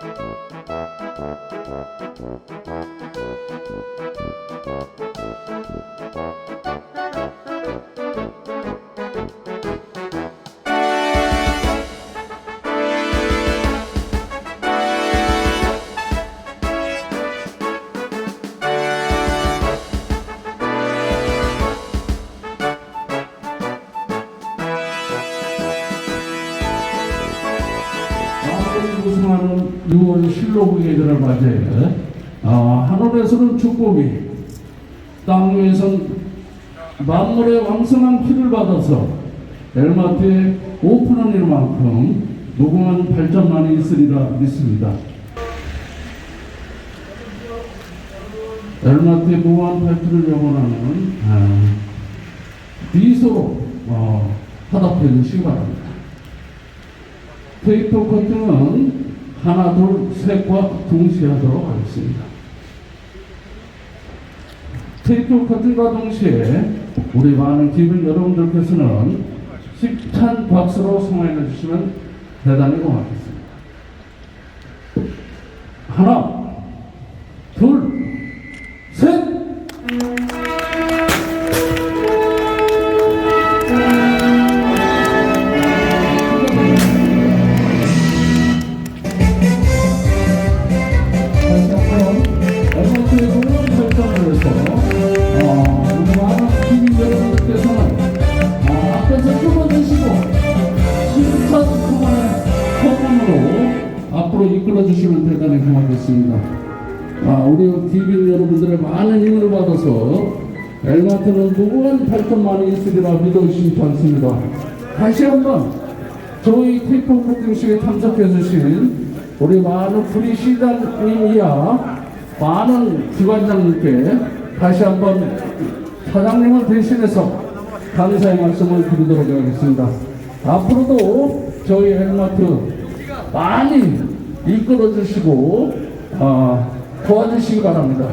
Thank you. 을 구성하는 6월 실로국 예전을 맞이해 아, 하늘에서는 축복이 땅 위에선 만물의 왕성한 피를 받아서 엘마트에 오픈한 일만큼 무궁한 발전만이 있으리라 믿습니다. 엘마트의 무궁한 발전을 영원하는 아, 미소로 어, 화답해 주시기 바랍니다. 테이프 커팅은 하나, 둘, 셋과 동시에 하도록 하겠습니다. 테이프 커팅과 동시에 우리 많은 기분 여러분들께서는 식찬 박수로 성화해 주시면 대단히 고맙겠습니다. 하나, 둘, 셋! 이끌어 주시면 대단히 고맙겠습니다. 아, 우리 TV 여러분들의 많은 힘을 받아서 엘마트는 무궁한 발전만이 있으리라 믿어 의심치 않습니다. 다시 한번 저희 테이프 커팅식에 참석해 주신 우리 많은 프리시장님 이야 많은 기관장님께 다시 한번 사장님을 대신해서 감사의 말씀을 드리도록 하겠습니다. 앞으로도 저희 헬마트 많이 이끌어 주시고 어, 도와주시기 바랍니다.